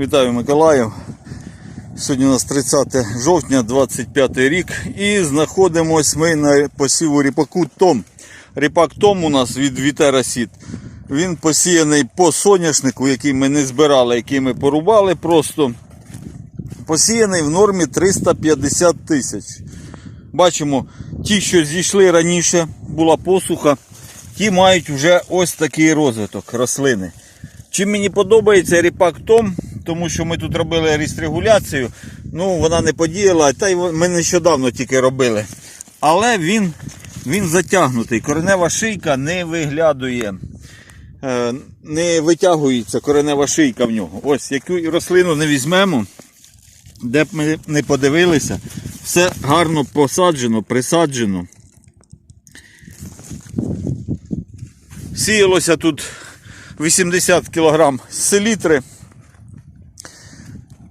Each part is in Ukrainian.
Вітаю Миколаїв. Сьогодні у нас 30 жовтня, 25 рік. І знаходимось ми на посіву ріпаку Том. Ріпак Том у нас від Вітера Сіт. Він посіяний по соняшнику, який ми не збирали, який ми порубали просто. Посіяний в нормі 350 тисяч. Бачимо, ті, що зійшли раніше, була посуха, ті мають вже ось такий розвиток рослини. Чим мені подобається ріпак Том, тому що ми тут робили рістрегуляцію, ну вона не подіяла, та й ми нещодавно тільки робили. Але він, він затягнутий, коренева шийка не виглядує, е, не витягується коренева шийка в нього. Ось яку рослину не візьмемо, де б ми не подивилися, все гарно посаджено, присаджено. Сіялося тут 80 кг селітри.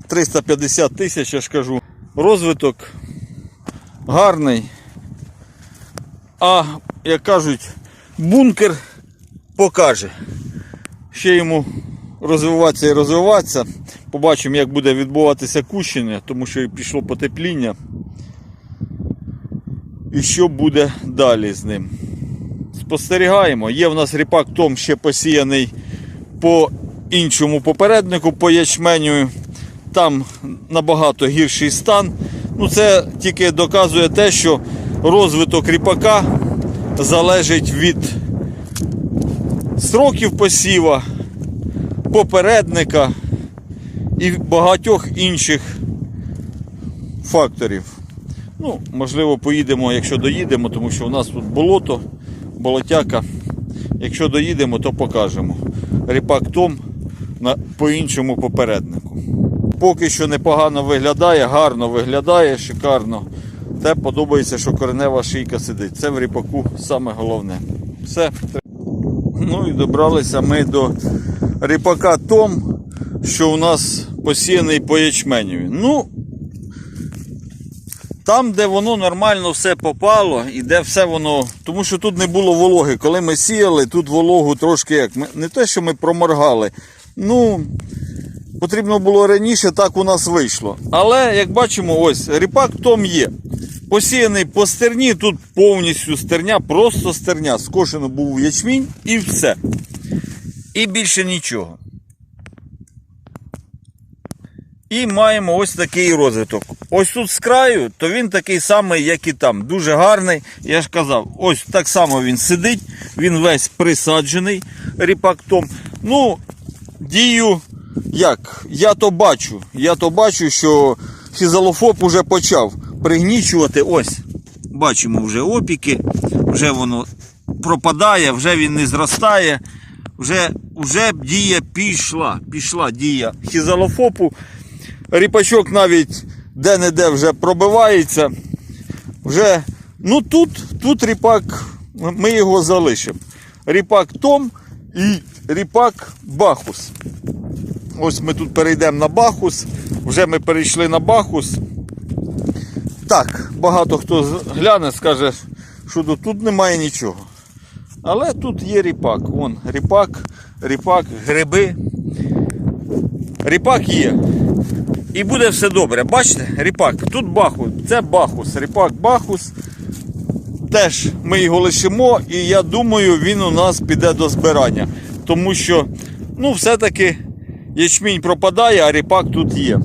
350 тисяч, я ж кажу. Розвиток гарний. А, як кажуть, бункер покаже. Ще йому розвиватися і розвиватися. Побачимо, як буде відбуватися кущення, тому що пішло потепління. І що буде далі з ним. Спостерігаємо. Є в нас ріпак Том ще посіяний по іншому попереднику, по ячменю. Там набагато гірший стан. Ну, Це тільки доказує те, що розвиток ріпака залежить від сроків посіва, попередника і багатьох інших факторів. Ну, можливо, поїдемо, якщо доїдемо, тому що у нас тут болото, болотяка. Якщо доїдемо, то покажемо. Ріпак Том по іншому попереднику. Поки що непогано виглядає, гарно виглядає, шикарно. Те подобається, що коренева шийка сидить. Це в ріпаку саме головне. Все. Ну і добралися ми до ріпака Том, що у нас посіяний по ячменю. Ну, там, де воно нормально все попало, і де все воно. Тому що тут не було вологи. Коли ми сіяли, тут вологу трошки як. Не те, що ми проморгали. Ну, потрібно було раніше, так у нас вийшло. Але, як бачимо, ось ріпак том є. Посіяний по стерні, тут повністю стерня, просто стерня. Скошено був ячмінь і все. І більше нічого. І маємо ось такий розвиток. Ось тут з краю, то він такий самий, як і там. Дуже гарний. Я ж казав, ось так само він сидить, він весь присаджений ріпактом. Ну, дію, як? Я то бачу. Я то бачу, що фізалофоб уже почав пригнічувати. Ось, бачимо вже опіки, вже воно пропадає, вже він не зростає. Вже, вже дія пішла, пішла дія хізалофопу. Ріпачок навіть де-не-де вже пробивається. Вже, ну тут, тут ріпак, ми його залишимо. Ріпак Том і ріпак Бахус. Ось ми тут перейдемо на Бахус. Вже ми перейшли на Бахус. Так, багато хто гляне, скаже, що тут, немає нічого. Але тут є ріпак. Вон, ріпак, ріпак, гриби. Ріпак є. І буде все добре. Бачите, ріпак. Тут бахус. Це бахус. Ріпак бахус. Теж ми його лишимо, і я думаю, він у нас піде до збирання. Тому що, ну, все-таки ячмінь пропадає, а ріпак тут є.